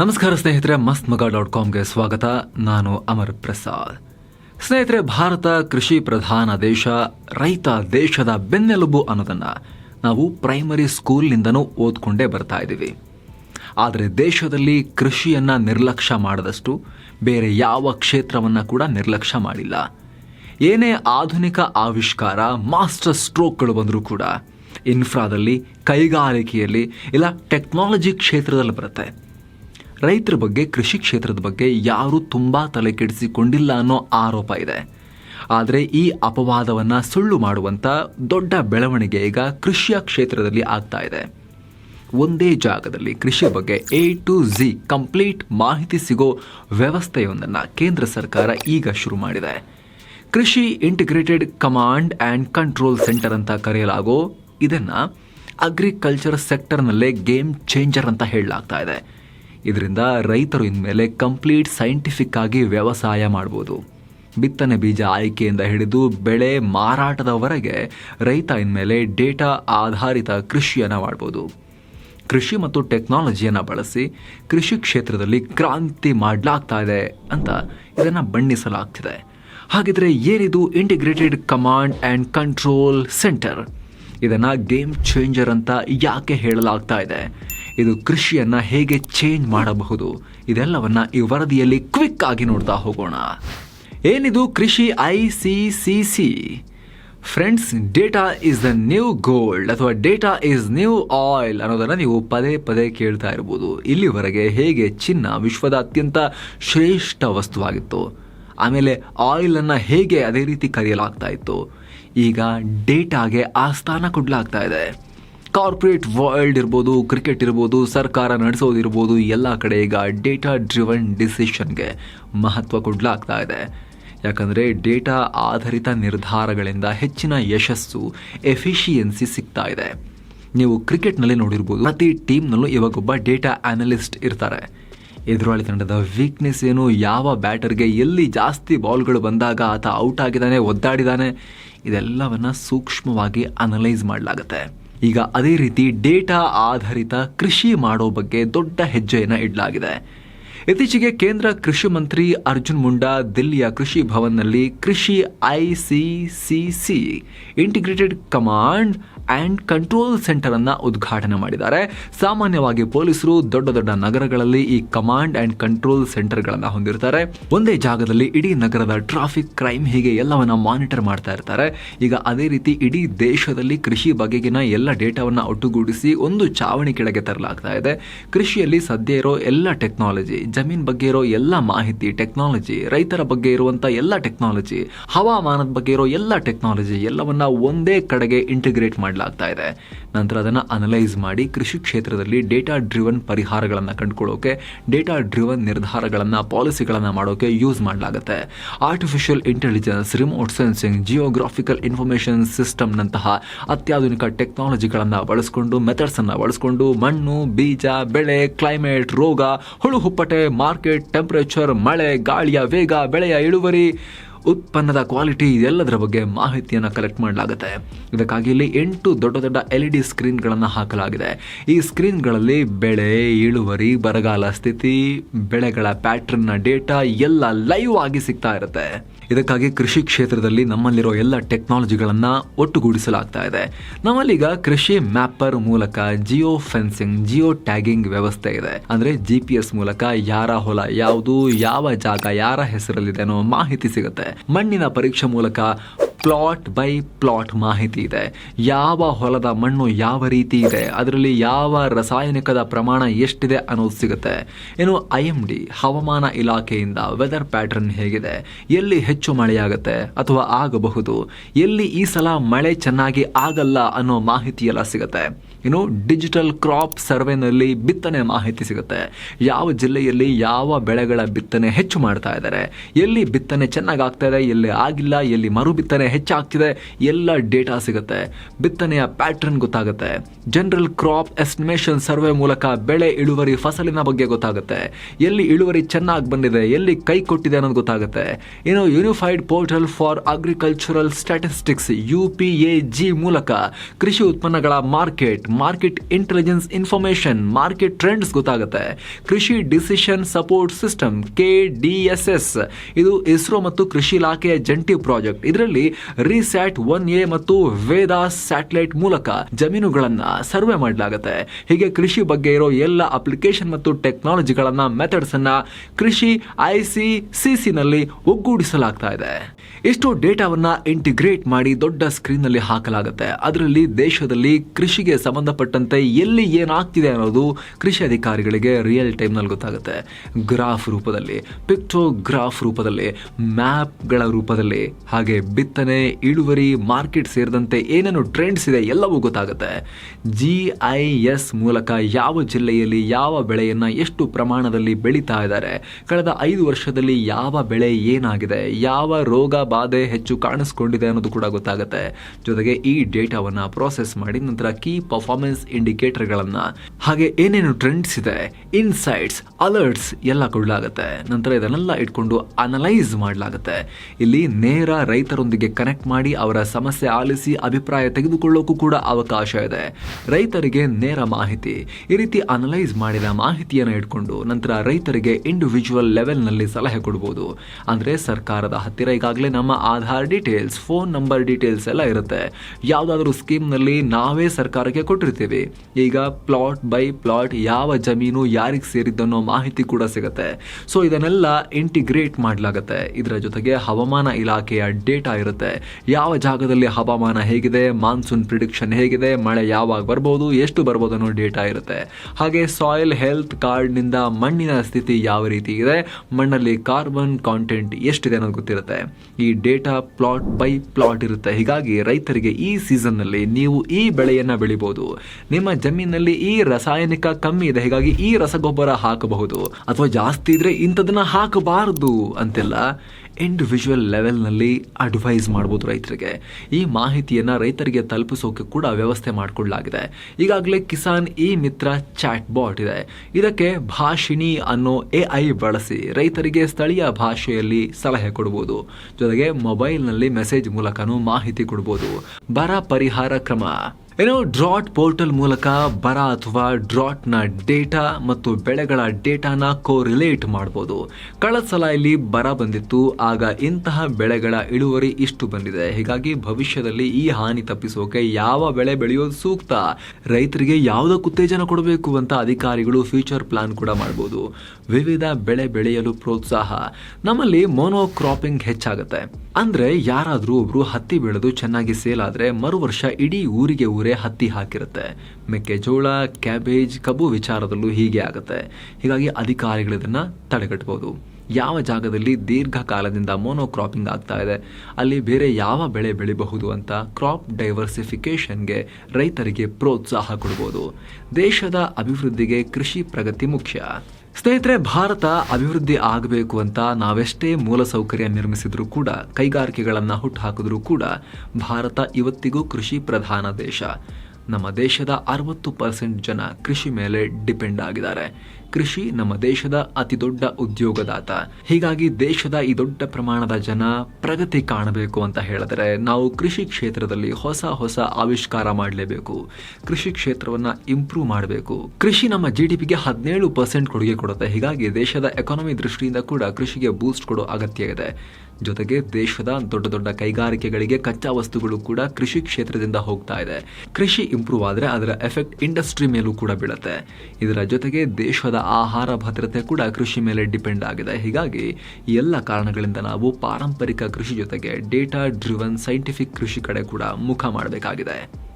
ನಮಸ್ಕಾರ ಸ್ನೇಹಿತರೆ ಮಸ್ತ್ ಮಗ ಡಾಟ್ ಕಾಮ್ಗೆ ಸ್ವಾಗತ. ನಾನು ಅಮರ್ ಪ್ರಸಾದ್. ಸ್ನೇಹಿತರೆ, ಭಾರತ ಕೃಷಿ ಪ್ರಧಾನ ದೇಶ, ರೈತ ದೇಶದ ಬೆನ್ನೆಲುಬು ಅನ್ನೋದನ್ನು ನಾವು ಪ್ರೈಮರಿ ಸ್ಕೂಲ್ನಿಂದನೂ ಓದ್ಕೊಂಡೇ ಬರ್ತಾ ಇದ್ದೀವಿ. ಆದರೆ ದೇಶದಲ್ಲಿ ಕೃಷಿಯನ್ನು ನಿರ್ಲಕ್ಷ್ಯ ಮಾಡದಷ್ಟು ಬೇರೆ ಯಾವ ಕ್ಷೇತ್ರವನ್ನು ಕೂಡ ನಿರ್ಲಕ್ಷ್ಯ ಮಾಡಿಲ್ಲ. ಏನೇ ಆಧುನಿಕ ಆವಿಷ್ಕಾರ ಮಾಸ್ಟರ್ ಸ್ಟ್ರೋಕ್ಗಳು ಬಂದರೂ ಕೂಡ ಇನ್ಫ್ರಾದಲ್ಲಿ ಕೈಗಾರಿಕೆಯಲ್ಲಿ, ಇಲ್ಲ ಟೆಕ್ನಾಲಜಿ ಕ್ಷೇತ್ರದಲ್ಲಿ ಬರುತ್ತೆ. ರೈತರ ಬಗ್ಗೆ, ಕೃಷಿ ಕ್ಷೇತ್ರದ ಬಗ್ಗೆ ಯಾರೂ ತುಂಬ ತಲೆ ಕೆಡಿಸಿಕೊಂಡಿಲ್ಲ ಅನ್ನೋ ಆರೋಪ ಇದೆ. ಆದರೆ ಈ ಅಪವಾದವನ್ನು ಸುಳ್ಳು ಮಾಡುವಂಥ ದೊಡ್ಡ ಬೆಳವಣಿಗೆ ಈಗ ಕೃಷಿಯ ಕ್ಷೇತ್ರದಲ್ಲಿ ಆಗ್ತಾ ಇದೆ. ಒಂದೇ ಜಾಗದಲ್ಲಿ ಕೃಷಿಯ ಬಗ್ಗೆ ಎ ಟು ಝಿ ಕಂಪ್ಲೀಟ್ ಮಾಹಿತಿ ಸಿಗೋ ವ್ಯವಸ್ಥೆಯೊಂದನ್ನು ಕೇಂದ್ರ ಸರ್ಕಾರ ಈಗ ಶುರು ಮಾಡಿದೆ. ಕೃಷಿ integrated command and control centre ಅಂತ ಕರೆಯಲಾಗೋ ಇದನ್ನು ಅಗ್ರಿಕಲ್ಚರ್ ಸೆಕ್ಟರ್ನಲ್ಲೇ ಗೇಮ್ ಚೇಂಜರ್ ಅಂತ ಹೇಳಲಾಗ್ತಾ ಇದೆ. ಇದರಿಂದ ರೈತರು ಇನ್ಮೇಲೆ ಕಂಪ್ಲೀಟ್ ಸೈಂಟಿಫಿಕ್ ಆಗಿ ವ್ಯವಸಾಯ ಮಾಡ್ಬೋದು. ಬಿತ್ತನೆ ಬೀಜ ಆಯ್ಕೆಯಿಂದ ಹಿಡಿದು ಬೆಳೆ ಮಾರಾಟದವರೆಗೆ ರೈತ ಇನ್ಮೇಲೆ ಡೇಟಾ ಆಧಾರಿತ ಕೃಷಿಯನ್ನು ಮಾಡ್ಬೋದು. ಕೃಷಿ ಮತ್ತು ಟೆಕ್ನಾಲಜಿಯನ್ನು ಬಳಸಿ ಕೃಷಿ ಕ್ಷೇತ್ರದಲ್ಲಿ ಕ್ರಾಂತಿ ಮಾಡಲಾಗ್ತಾ ಇದೆ ಅಂತ ಇದನ್ನು ಬಣ್ಣಿಸಲಾಗ್ತಿದೆ. ಹಾಗಿದ್ರೆ ಏನಿದು integrated command and control centre ಇದನ್ನು ಗೇಮ್ ಚೇಂಜರ್ ಅಂತ ಯಾಕೆ ಹೇಳಲಾಗ್ತಾ ಇದೆ? ಇದು ಕೃಷಿಯನ್ನು ಹೇಗೆ ಚೇಂಜ್ ಮಾಡಬಹುದು? ಇದೆಲ್ಲವನ್ನ ಈ ವರದಿಯಲ್ಲಿ ಕ್ವಿಕ್ ಆಗಿ ನೋಡ್ತಾ ಹೋಗೋಣ. ಏನಿದು ಕೃಷಿ I C C C friends data is the new gold ಅಥವಾ ಡೇಟಾ ಇಸ್ ನ್ಯೂ ಆಯಿಲ್ ಅನ್ನೋದನ್ನು ನೀವು ಪದೇ ಪದೇ ಕೇಳ್ತಾ ಇರ್ಬೋದು. ಇಲ್ಲಿವರೆಗೆ ಹೇಗೆ ಚಿನ್ನ ವಿಶ್ವದ ಅತ್ಯಂತ ಶ್ರೇಷ್ಠ ವಸ್ತುವಾಗಿತ್ತು. ಆಮೇಲೆ ಆಯಿಲನ್ನು ಹೇಗೆ ಅದೇ ರೀತಿ ಕರೆಯಲಾಗ್ತಾ ಇತ್ತು. ಈಗ ಡೇಟಾಗೆ ಆ ಸ್ಥಾನ ಕೊಡಲಾಗ್ತಾ ಇದೆ. ಕಾರ್ಪೊರೇಟ್ ವರ್ಲ್ಡ್ ಇರ್ಬೋದು ಕ್ರಿಕೆಟ್ ಇರ್ಬೋದು, ಸರ್ಕಾರ ನಡೆಸೋದಿರ್ಬೋದು, ಎಲ್ಲ ಕಡೆ ಈಗ ಡೇಟಾ ಡ್ರಿವನ್ ಡಿಸಿಷನ್ಗೆ ಮಹತ್ವ ಕೊಡಲಾಗ್ತಾ ಇದೆ. ಯಾಕಂದರೆ ಡೇಟಾ ಆಧಾರಿತ ನಿರ್ಧಾರಗಳಿಂದ ಹೆಚ್ಚಿನ ಯಶಸ್ಸು ಎಫಿಷಿಯನ್ಸಿ ಸಿಗ್ತಾ ಇದೆ. ನೀವು ಕ್ರಿಕೆಟ್ನಲ್ಲಿ ನೋಡಿರ್ಬೋದು, ಪ್ರತಿ ಟೀಮ್ನಲ್ಲೂ ಇವಾಗೊಬ್ಬ ಡೇಟಾ ಅನಲಿಸ್ಟ್ ಇರ್ತಾರೆ. ಎದುರಾಳಿ ತಂಡದ ವೀಕ್ನೆಸ್ ಏನು, ಯಾವ ಬ್ಯಾಟರ್ಗೆ ಎಲ್ಲಿ ಜಾಸ್ತಿ ಬಾಲ್ಗಳು ಬಂದಾಗ ಆತ ಔಟ್ ಆಗಿದ್ದಾನೆ, ಒದ್ದಾಡಿದ್ದಾನೆ, ಇದೆಲ್ಲವನ್ನು ಸೂಕ್ಷ್ಮವಾಗಿ ಅನಲೈಸ್ ಮಾಡಲಾಗುತ್ತೆ. ಈಗ ಅದೇ ರೀತಿ ಡೇಟಾ ಆಧಾರಿತ ಕೃಷಿ ಮಾಡೋ ಬಗ್ಗೆ ದೊಡ್ಡ ಹೆಜ್ಜೆಯನ್ನು ಇಡಲಾಗಿದೆ. ಇತ್ತೀಚೆಗೆ ಕೇಂದ್ರ ಕೃಷಿ ಮಂತ್ರಿ ಅರ್ಜುನ್ ಮುಂಡಾ ದಿಲ್ಲಿಯ ಕೃಷಿ ಭವನ್ನಲ್ಲಿ ಕೃಷಿ ICCC integrated command and control centre ಅನ್ನು ಉದ್ಘಾಟನೆ ಮಾಡಿದ್ದಾರೆ. ಸಾಮಾನ್ಯವಾಗಿ ಪೊಲೀಸರು ದೊಡ್ಡ ದೊಡ್ಡ ನಗರಗಳಲ್ಲಿ ಈ ಕಮಾಂಡ್ ಆ್ಯಂಡ್ ಕಂಟ್ರೋಲ್ ಸೆಂಟರ್ಗಳನ್ನು ಹೊಂದಿರ್ತಾರೆ. ಒಂದೇ ಜಾಗದಲ್ಲಿ ಇಡೀ ನಗರದ ಟ್ರಾಫಿಕ್ ಕ್ರೈಮ್ ಹೀಗೆ ಎಲ್ಲವನ್ನ ಮಾನಿಟರ್ ಮಾಡ್ತಾ ಇರ್ತಾರೆ. ಈಗ ಅದೇ ರೀತಿ ಇಡೀ ದೇಶದಲ್ಲಿ ಕೃಷಿ ಬಗೆಗಿನ ಎಲ್ಲ ಡೇಟಾವನ್ನು ಒಟ್ಟುಗೂಡಿಸಿ ಒಂದು ಚಾವಣಿ ಕೆಳಗೆ ತರಲಾಗ್ತಾ ಇದೆ. ಕೃಷಿಯಲ್ಲಿ ಸದ್ಯ ಇರೋ ಎಲ್ಲ ಟೆಕ್ನಾಲಜಿ ಜಮೀನ್ ಬಗ್ಗೆ ಇರೋ ಎಲ್ಲ ಮಾಹಿತಿ ಟೆಕ್ನಾಲಜಿ ರೈತರ ಬಗ್ಗೆ ಇರುವಂತ ಎಲ್ಲ ಟೆಕ್ನಾಲಜಿ ಹವಾಮಾನದ ಬಗ್ಗೆ ಇರೋ ಎಲ್ಲ ಟೆಕ್ನಾಲಜಿ ಎಲ್ಲವನ್ನ ಒಂದೇ ಕಡೆಗೆ ಇಂಟಿಗ್ರೇಟ್ ಮಾಡಲಾಗ್ತಾ ಇದೆ. ನಂತರ ಅದನ್ನು ಅನಲೈಸ್ ಮಾಡಿ ಕೃಷಿ ಕ್ಷೇತ್ರದಲ್ಲಿ ಡೇಟಾ ಡ್ರಿವನ್ ಪರಿಹಾರಗಳನ್ನು ಕಂಡುಕೊಳ್ಳೋಕೆ ಡೇಟಾ ಡ್ರಿವನ್ ನಿರ್ಧಾರಗಳನ್ನು ಪಾಲಿಸಿಗಳನ್ನು ಮಾಡೋಕೆ ಯೂಸ್ ಮಾಡಲಾಗುತ್ತೆ. Artificial intelligence remote sensing geographical information ಸಿಸ್ಟಮ್ನಂತಹ ಅತ್ಯಾಧುನಿಕ ಟೆಕ್ನಾಲಜಿಗಳನ್ನು ಬಳಸಿಕೊಂಡು ಮೆಥಡ್ಸನ್ನು ಬಳಸಿಕೊಂಡು, ಮಣ್ಣು, ಬೀಜ, ಬೆಳೆ ಕ್ಲೈಮೇಟ್ ರೋಗ ಹುಳು ಹುಪ್ಪಟೆ ಮಾರ್ಕೆಟ್ ಟೆಂಪರೇಚರ್ ಮಳೆ, ಗಾಳಿಯ ವೇಗ, ಬೆಳೆಯ ಇಳುವರಿ ಉತ್ಪನ್ನದ ಕ್ವಾಲಿಟಿ ಎಲ್ಲದರ ಬಗ್ಗೆ ಮಾಹಿತಿಯನ್ನು ಕಲೆಕ್ಟ್ ಮಾಡಲಾಗುತ್ತೆ. ಇದಕ್ಕಾಗಿ ಇಲ್ಲಿ ಎಂಟು ದೊಡ್ಡ ದೊಡ್ಡ ಎಲ್ ಇ ಡಿ ಸ್ಕ್ರೀನ್ಗಳನ್ನು ಹಾಕಲಾಗಿದೆ. ಈ ಸ್ಕ್ರೀನ್ಗಳಲ್ಲಿ ಬೆಳೆ, ಇಳುವರಿ, ಬರಗಾಲ ಸ್ಥಿತಿ, ಬೆಳೆಗಳ ಪ್ಯಾಟ್ರನ್ನ ಡೇಟಾ ಎಲ್ಲ ಲೈವ್ ಆಗಿ ಸಿಗ್ತಾ ಇರುತ್ತೆ. ಇದಕ್ಕಾಗಿ ಕೃಷಿ ಕ್ಷೇತ್ರದಲ್ಲಿ ನಮ್ಮಲ್ಲಿರೋ ಎಲ್ಲ ಟೆಕ್ನಾಲಜಿಗಳನ್ನು ಒಟ್ಟುಗೂಡಿಸಲಾಗ್ತಾ ಇದೆ. ನಮ್ಮಲ್ಲಿಗ ಕೃಷಿ ಮ್ಯಾಪರ್ ಮೂಲಕ ಜಿಯೋ ಫೆನ್ಸಿಂಗ್ ಜಿಯೋ ಟ್ಯಾಗಿಂಗ್ ವ್ಯವಸ್ಥೆ ಇದೆ. ಅಂದ್ರೆ ಜಿ ಪಿ ಎಸ್ ಮೂಲಕ ಯಾರ ಹೊಲ ಯಾವುದು, ಯಾವ ಜಾಗ, ಯಾರ ಹೆಸರಲ್ಲಿದೆ ಅನ್ನೋ ಮಾಹಿತಿ ಸಿಗುತ್ತೆ. ಮಣ್ಣಿನ ಪರೀಕ್ಷೆ ಮೂಲಕ ಪ್ಲಾಟ್ ಬೈ ಪ್ಲಾಟ್ ಮಾಹಿತಿ ಇದೆ. ಯಾವ ಹೊಲದ ಮಣ್ಣು ಯಾವ ರೀತಿ ಇದೆ, ಅದರಲ್ಲಿ ಯಾವ ರಾಸಾಯನಿಕದ ಪ್ರಮಾಣ ಎಷ್ಟಿದೆ ಅನ್ನೋದು ಸಿಗುತ್ತೆ. ಏನು ಐ ಎಂ ಡಿ ಹವಾಮಾನ ಇಲಾಖೆಯಿಂದ ವೆದರ್ ಪ್ಯಾಟರ್ನ್ ಹೇಗಿದೆ. ಎಲ್ಲಿ ಹೆಚ್ಚು ಮಳೆಯಾಗುತ್ತೆ ಅಥವಾ ಆಗಬಹುದು. ಎಲ್ಲಿ ಈ ಸಲ ಮಳೆ ಚೆನ್ನಾಗಿ ಆಗಲ್ಲ ಅನ್ನೋ ಮಾಹಿತಿ ಎಲ್ಲ ಸಿಗುತ್ತೆ. ಇನ್ನು ಡಿಜಿಟಲ್ ಕ್ರಾಪ್ ಸರ್ವೆನಲ್ಲಿ ಬಿತ್ತನೆ ಮಾಹಿತಿ ಸಿಗುತ್ತೆ. ಯಾವ ಜಿಲ್ಲೆಯಲ್ಲಿ ಯಾವ ಬೆಳೆಗಳ ಬಿತ್ತನೆ ಹೆಚ್ಚು ಮಾಡ್ತಾ ಇದ್ದಾರೆ? ಎಲ್ಲಿ ಬಿತ್ತನೆ ಚೆನ್ನಾಗಿ ಆಗ್ತಾ ಎಲ್ಲಿ ಆಗಿಲ್ಲ, ಎಲ್ಲಿ ಮರು ಬಿತ್ತನೆ ಹೆಚ್ಚಾಗ್ತಿದೆ, ಎಲ್ಲ ಡೇಟಾ ಸಿಗುತ್ತೆ. ಬಿತ್ತನೆಯ ಪ್ಯಾಟರ್ನ್ ಗೊತ್ತಾಗುತ್ತೆ. ಜನರಲ್ ಕ್ರಾಪ್ ಎಸ್ಟಿಮೇಷನ್ ಸರ್ವೆ ಮೂಲಕ ಬೆಳೆ ಇಳುವರಿ ಫಸಲಿನ ಬಗ್ಗೆ ಗೊತ್ತಾಗುತ್ತೆ. ಎಲ್ಲಿ ಇಳುವರಿ ಚೆನ್ನಾಗಿ ಬಂದಿದೆ, ಎಲ್ಲಿ ಕೈ ಕೊಟ್ಟಿದೆ ಅನ್ನೋದು ಗೊತ್ತಾಗುತ್ತೆ. ಇನ್ನು unified portal for agricultural statistics U P A G ಮೂಲಕ ಕೃಷಿ ಉತ್ಪನ್ನಗಳ market market intelligence information market trends ಗೊತ್ತಾಗುತ್ತೆ. ಕೃಷಿ decision support system K D S S ಇದು ಇಸ್ರೋ ಮತ್ತು ಕೃಷಿ ಇಲಾಖೆಯ ಜಂಟಿ ಪ್ರಾಜೆಕ್ಟ್. ಇದರಲ್ಲಿ ರಿಸ್ಯಾಟ್ ಒನ್ ಎ ಮತ್ತು ವೇದಾ ಸ್ಯಾಟಲೈಟ್ ಮೂಲಕ ಜಮೀನುಗಳನ್ನ ಸರ್ವೆ ಮಾಡಲಾಗುತ್ತೆ. ಹೀಗೆ ಕೃಷಿ ಬಗ್ಗೆ ಇರೋ ಎಲ್ಲ ಅಪ್ಲಿಕೇಶನ್ ಮತ್ತು ಟೆಕ್ನಾಲಜಿಗಳನ್ನ ಮೆಥಡ್ಸ್ ಅನ್ನ ಕೃಷಿ ಐ ಸಿ ಸಿ ಸಿ ನಲ್ಲಿ ಒಗ್ಗೂಡಿಸಲಾಗ್ತಾ ಇದೆ. ಇಷ್ಟು ಡೇಟಾವನ್ನ ಇಂಟಿಗ್ರೇಟ್ ಮಾಡಿ ದೊಡ್ಡ ಸ್ಕ್ರೀನ್ನಲ್ಲಿ ಹಾಕಲಾಗುತ್ತೆ. ಅದರಲ್ಲಿ ದೇಶದಲ್ಲಿ ಕೃಷಿಗೆ ಸಂಬಂಧಪಟ್ಟಂತೆ ಎಲ್ಲಿ ಏನಾಗ್ತಿದೆ ಅನ್ನೋದು ಕೃಷಿ ಅಧಿಕಾರಿಗಳಿಗೆ ರಿಯಲ್ ಟೈಮ್ನಲ್ಲಿ ಗೊತ್ತಾಗುತ್ತೆ. ಗ್ರಾಫ್ ರೂಪದಲ್ಲಿ ಪಿಕ್ಟೋಗ್ರಾಫ್ ರೂಪದಲ್ಲಿ ಮ್ಯಾಪ್ಗಳ ರೂಪದಲ್ಲಿ, ಹಾಗೆ ಬಿತ್ತನೆ, ಇಳುವರಿ ಮಾರ್ಕೆಟ್ ಸೇರಿದಂತೆ ಏನೇನು ಟ್ರೆಂಡ್ಸ್ ಇದೆ ಎಲ್ಲವೂ ಗೊತ್ತಾಗುತ್ತೆ. ಜಿ ಐ ಎಸ್ ಮೂಲಕ ಯಾವ ಜಿಲ್ಲೆಯಲ್ಲಿ ಯಾವ ಬೆಳೆಯನ್ನ ಎಷ್ಟು ಪ್ರಮಾಣದಲ್ಲಿ ಬೆಳೀತಾ ಇದ್ದಾರೆ, ಕಳೆದ ಐದು ವರ್ಷದಲ್ಲಿ ಯಾವ ಬೆಳೆ ಏನಾಗಿದೆ, ಯಾವ ರೋಗ ಬಾಧೆ ಹೆಚ್ಚು ಕಾಣಿಸ್ಕೊಂಡಿದೆ ಅನ್ನೋದು ಕೂಡ ಗೊತ್ತಾಗುತ್ತೆ. ಜೊತೆಗೆ ಈ ಡೇಟಾವನ್ನ ಪ್ರೋಸೆಸ್ ಮಾಡಿ ನಂತರ ಕೀ ಪರ್ಫಾರ್ಮೆನ್ಸ್ ಇಂಡಿಕೇಟರ್ಗಳನ್ನ ಹಾಗೆ ಏನೇನು ಟ್ರೆಂಡ್ಸ್ ಇದೆ ಇನ್ಸೈಟ್ಸ್ ಅಲರ್ಟ್ಸ್ ಎಲ್ಲ ಕೊಡಲಾಗುತ್ತೆ. ನಂತರ ಇದನ್ನೆಲ್ಲ ಇಟ್ಕೊಂಡು ಅನಲೈಸ್ ಮಾಡಲಾಗುತ್ತೆ. ಇಲ್ಲಿ ನೇರ ರೈತರೊಂದಿಗೆ ಕನೆಕ್ಟ್ ಮಾಡಿ ಅವರ ಸಮಸ್ಯೆ ಆಲಿಸಿ ಅಭಿಪ್ರಾಯ ತೆಗೆದುಕೊಳ್ಳೋಕ್ಕೂ ಕೂಡ ಅವಕಾಶ ಇದೆ. ರೈತರಿಗೆ ನೇರ ಮಾಹಿತಿ, ಈ ರೀತಿ ಅನಲೈಸ್ ಮಾಡಿದ ಮಾಹಿತಿಯನ್ನು ಇಟ್ಕೊಂಡು ನಂತರ ರೈತರಿಗೆ ಇಂಡಿವಿಜುವಲ್ ಲೆವೆಲ್ನಲ್ಲಿ ಸಲಹೆ ಕೊಡ್ಬೋದು. ಅಂದ್ರೆ ಸರ್ಕಾರದ ಹತ್ತಿರ ಈಗಾಗಲೇ ನಮ್ಮ Aadhaar details phone number details ಎಲ್ಲ ಇರುತ್ತೆ. ಯಾವುದಾದ್ರೂ ಸ್ಕೀಮ್ನಲ್ಲಿ ನಾವೇ ಸರ್ಕಾರಕ್ಕೆ ಕೊಟ್ಟಿರ್ತೀವಿ. ಈಗ ಪ್ಲಾಟ್ ಬೈ ಪ್ಲಾಟ್ ಯಾವ ಜಮೀನು ಯಾರಿಗೆ ಸೇರಿದ್ದನ್ನೋ ಮಾಹಿತಿ ಕೂಡ ಸಿಗುತ್ತೆ. ಸೊ ಇದನ್ನೆಲ್ಲ ಇಂಟಿಗ್ರೇಟ್ ಮಾಡಲಾಗುತ್ತೆ. ಇದರ ಜೊತೆಗೆ ಹವಾಮಾನ ಇಲಾಖೆಯ ಡೇಟಾ ಇರುತ್ತೆ. ಯಾವ ಜಾಗದಲ್ಲಿ ಹವಾಮಾನ ಹೇಗಿದೆ ಮಾನ್ಸೂನ್ ಪ್ರಿಡಿಕ್ಷನ್ ಹೇಗಿದೆ, ಮಳೆ ಯಾವಾಗ ಬರ್ಬೋದು, ಎಷ್ಟು ಬರ್ಬೋದು ಅನ್ನೋ ಡೇಟಾ ಇರುತ್ತೆ. ಹಾಗೆ ಸಾಯಿಲ್ ಹೆಲ್ತ್ ಕಾರ್ಡ್ನಿಂದ ಮಣ್ಣಿನ ಸ್ಥಿತಿ ಯಾವ ರೀತಿ ಇದೆ, ಮಣ್ಣಲ್ಲಿ ಕಾರ್ಬನ್ ಕಾಂಟೆಂಟ್ ಎಷ್ಟಿದೆ ಅನ್ನೋದು ಗೊತ್ತಿರುತ್ತೆ. ಡೇಟಾ ಪ್ಲಾಟ್ ಬೈ ಪ್ಲಾಟ್ ಇರುತ್ತೆ. ಹೀಗಾಗಿ ರೈತರಿಗೆ ಈ ಸೀಸನ್ನಲ್ಲಿ ನೀವು ಈ ಬೆಳೆಯನ್ನ ಬೆಳಿಬಹುದು ನಿಮ್ಮ ಜಮೀನಲ್ಲಿ ಈ ರಾಸಾಯನಿಕ ಕಮ್ಮಿ ಇದೆ. ಹೀಗಾಗಿ ಈ ರಸಗೊಬ್ಬರ ಹಾಕಬಹುದು. ಅಥವಾ ಜಾಸ್ತಿ ಇದ್ರೆ ಇಂಥದನ್ನ ಹಾಕಬಾರದು ಅಂತೆಲ್ಲ ಇಂಡಿವಿಜುವಲ್ ಲೆವೆಲ್ನಲ್ಲಿ ಅಡ್ವೈಸ್ ಮಾಡ್ಬೋದು ರೈತರಿಗೆ. ಈ ಮಾಹಿತಿಯನ್ನು ರೈತರಿಗೆ ತಲುಪಿಸೋಕೆ ಕೂಡ ವ್ಯವಸ್ಥೆ ಮಾಡಿಕೊಳ್ಳಲಾಗಿದೆ. ಈಗಾಗಲೇ Kisan e Mitra chat bot ಇದೆ. ಇದಕ್ಕೆ ಭಾಷಿಣಿ ಅನ್ನೋ ಎ ಐ ಬಳಸಿ ರೈತರಿಗೆ ಸ್ಥಳೀಯ ಭಾಷೆಯಲ್ಲಿ ಸಲಹೆ ಕೊಡಬಹುದು ಜೊತೆಗೆ ಮೊಬೈಲ್ನಲ್ಲಿ ಮೆಸೇಜ್ ಮೂಲಕನೂ ಮಾಹಿತಿ ಕೊಡ್ಬೋದು. ಬರ ಪರಿಹಾರ ಕ್ರಮ. ಏನೋ ಡ್ರಾಟ್ ಪೋರ್ಟಲ್ ಮೂಲಕ ಬರ ಅಥವಾ ಡ್ರಾಟ್ನ ಡೇಟಾ ಮತ್ತು ಬೆಳೆಗಳ ಡೇಟಾನ ಕೋರಿಲೇಟ್ ಮಾಡ್ಬೋದು. ಕಳೆದ ಸಲ ಇಲ್ಲಿ ಬರ ಬಂದಿತ್ತು, ಆಗ ಇಂತಹ ಬೆಳೆಗಳ ಇಳುವರಿ ಇಷ್ಟು ಬಂದಿದೆ. ಹೀಗಾಗಿ ಭವಿಷ್ಯದಲ್ಲಿ ಈ ಹಾನಿ ತಪ್ಪಿಸೋಕೆ ಯಾವ ಬೆಳೆ ಬೆಳೆಯೋದು ಸೂಕ್ತ? ರೈತರಿಗೆ ಯಾವುದಕ್ಕೆ ಉತ್ತೇಜನ ಕೊಡಬೇಕು ಅಂತ ಅಧಿಕಾರಿಗಳು ಫ್ಯೂಚರ್ ಪ್ಲಾನ್ ಕೂಡ ಮಾಡ್ಬೋದು. ವಿವಿಧ ಬೆಳೆ ಬೆಳೆಯಲು ಪ್ರೋತ್ಸಾಹ. ನಮ್ಮಲ್ಲಿ ಮೋನೋಕ್ರಾಪಿಂಗ್ ಹೆಚ್ಚಾಗುತ್ತೆ. ಅಂದ್ರೆ ಯಾರಾದರೂ ಒಬ್ರು ಹತ್ತಿ ಬೆಳೆದು ಚೆನ್ನಾಗಿ ಸೇಲ್ ಆದ್ರೆ ಮರು ವರ್ಷ ಇಡೀ ಊರಿಗೆ ಊರೇ ಹತ್ತಿ ಹಾಕಿರುತ್ತೆ. ಮೆಕ್ಕೆಜೋಳ ಕ್ಯಾಬೇಜ್, ಕಬ್ಬು ವಿಚಾರದಲ್ಲೂ ಹೀಗೆ ಆಗುತ್ತೆ. ಹೀಗಾಗಿ ಅಧಿಕಾರಿಗಳು ಇದನ್ನು ತಡೆಗಟ್ಟಬಹುದು ಯಾವ ಜಾಗದಲ್ಲಿ ದೀರ್ಘಕಾಲದಿಂದ ಮೋನೋಕ್ರಾಪಿಂಗ್ ಆಗ್ತಾ ಇದೆ, ಅಲ್ಲಿ ಬೇರೆ ಯಾವ ಬೆಳೆ ಬೆಳಿಬಹುದು ಅಂತ ಕ್ರಾಪ್ ಡೈವರ್ಸಿಫಿಕೇಷನ್ಗೆ ರೈತರಿಗೆ ಪ್ರೋತ್ಸಾಹ ಕೊಡ್ಬೋದು. ದೇಶದ ಅಭಿವೃದ್ಧಿಗೆ ಕೃಷಿ ಪ್ರಗತಿ ಮುಖ್ಯ. ಸ್ನೇಹಿತರೆ, ಭಾರತ ಅಭಿವೃದ್ಧಿ ಆಗಬೇಕು ಅಂತ ನಾವೆಷ್ಟೇ ಮೂಲಸೌಕರ್ಯ ನಿರ್ಮಿಸಿದರೂ ಕೂಡ, ಕೈಗಾರಿಕೆಗಳನ್ನು ಹುಟ್ಟುಹಾಕಿದ್ರೂ ಕೂಡ ಭಾರತ ಇವತ್ತಿಗೂ ಕೃಷಿ ಪ್ರಧಾನ ದೇಶ. ನಮ್ಮ ದೇಶದ ಅರವತ್ತು ಪರ್ಸೆಂಟ್ ಜನ ಕೃಷಿ ಮೇಲೆ ಡಿಪೆಂಡ್ ಆಗಿದ್ದಾರೆ. ಕೃಷಿ ನಮ್ಮ ದೇಶದ ಅತಿ ದೊಡ್ಡ ಉದ್ಯೋಗದಾತ. ಹೀಗಾಗಿ ದೇಶದ ಈ ದೊಡ್ಡ ಪ್ರಮಾಣದ ಜನ ಪ್ರಗತಿ ಕಾಣಬೇಕು ಅಂತ ಹೇಳಿದ್ರೆ ನಾವು ಕೃಷಿ ಕ್ಷೇತ್ರದಲ್ಲಿ ಹೊಸ ಹೊಸ ಆವಿಷ್ಕಾರ ಮಾಡಲೇಬೇಕು. ಕೃಷಿ ಕ್ಷೇತ್ರವನ್ನ ಇಂಪ್ರೂವ್ ಮಾಡಬೇಕು. ಕೃಷಿ ನಮ್ಮ ಜಿ ಡಿ ಪಿಗೆ ಹದಿನೇಳು ಪರ್ಸೆಂಟ್ ಕೊಡುಗೆ ಕೊಡುತ್ತೆ. ಹೀಗಾಗಿ ದೇಶದ ಎಕಾನಮಿ ದೃಷ್ಟಿಯಿಂದ ಕೂಡ ಕೃಷಿಗೆ ಬೂಸ್ಟ್ ಕೊಡೋ ಅಗತ್ಯ ಇದೆ. ಜೊತೆಗೆ ದೇಶದ ದೊಡ್ಡ ದೊಡ್ಡ ಕೈಗಾರಿಕೆಗಳಿಗೆ ಕಚ್ಚಾ ವಸ್ತುಗಳು ಕೂಡ ಕೃಷಿ ಕ್ಷೇತ್ರದಿಂದ ಹೋಗ್ತಾ ಇದೆ. ಕೃಷಿ ಇಂಪ್ರೂವ್ ಆದರೆ ಅದರ ಎಫೆಕ್ಟ್ ಇಂಡಸ್ಟ್ರಿ ಮೇಲೂ ಕೂಡ ಬೀಳುತ್ತೆ. ಇದರ ಜೊತೆಗೆ ದೇಶದ ಆಹಾರ ಭದ್ರತೆ ಕೂಡ ಕೃಷಿ ಮೇಲೆ ಡಿಪೆಂಡ್ ಆಗಿದೆ. ಹೀಗಾಗಿ ಎಲ್ಲ ಕಾರಣಗಳಿಂದ ನಾವು ಪಾರಂಪರಿಕ ಕೃಷಿ ಜೊತೆಗೆ ಡೇಟಾ ಡ್ರಿವನ್ ಸೈಂಟಿಫಿಕ್ ಕೃಷಿ ಕಡೆ ಕೂಡ ಮುಖ ಮಾಡಬೇಕಾಗಿದೆ.